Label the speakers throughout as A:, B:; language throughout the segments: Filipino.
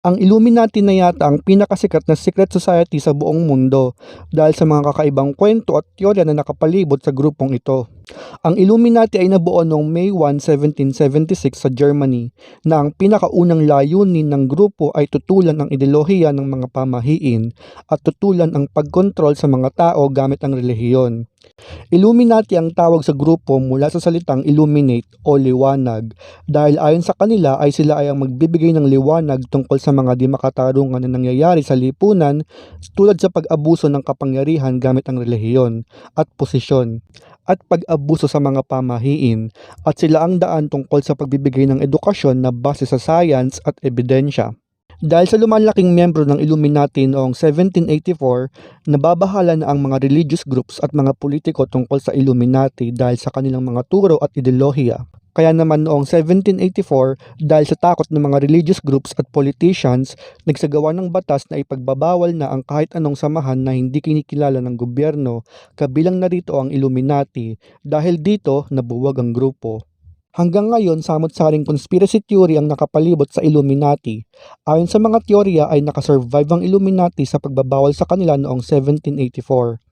A: Ang Illuminati na yata ang pinakasikat na secret society sa buong mundo dahil sa mga kakaibang kwento at teorya na nakapalibot sa grupong ito. Ang Illuminati ay nabuo noong May 1, 1776 sa Germany na ang pinakaunang layunin ng grupo ay tutulan ang ideolohiya ng mga pamahiin at tutulan ang pagkontrol sa mga tao gamit ang relihiyon. Illuminati ang tawag sa grupo mula sa salitang illuminate o liwanag dahil ayon sa kanila ay sila ay ang magbibigay ng liwanag tungkol sa mga di makatarungan na nangyayari sa lipunan tulad sa pag-abuso ng kapangyarihan gamit ang relihiyon at posisyon at pag-abuso sa mga pamahiin at sila ang daan tungkol sa pagbibigay ng edukasyon na base sa science at ebidensya. Dahil sa lumalaking miyembro ng Illuminati noong 1784, nababahala na ang mga religious groups at mga politiko tungkol sa Illuminati dahil sa kanilang mga turo at ideolohiya. Kaya naman noong 1784, dahil sa takot ng mga religious groups at politicians, nagsagawa ng batas na ipagbabawal na ang kahit anong samahan na hindi kinikilala ng gobyerno, kabilang narito ang Illuminati, dahil dito nabuwag ang grupo. Hanggang ngayon, samot-saring conspiracy theory ang nakapalibot sa Illuminati. Ayon sa mga teorya ay nakasurvive ang Illuminati sa pagbabawal sa kanila noong 1784.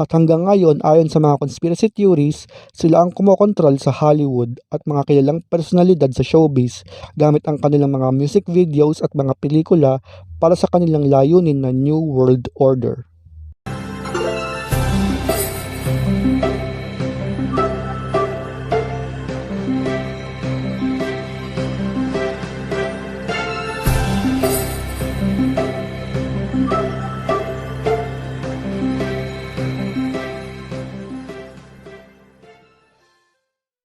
A: At hanggang ngayon, ayon sa mga conspiracy theories, sila ang kumokontrol sa Hollywood at mga kilalang personalidad sa showbiz gamit ang kanilang mga music videos at mga pelikula para sa kanilang layunin na New World Order. thank you.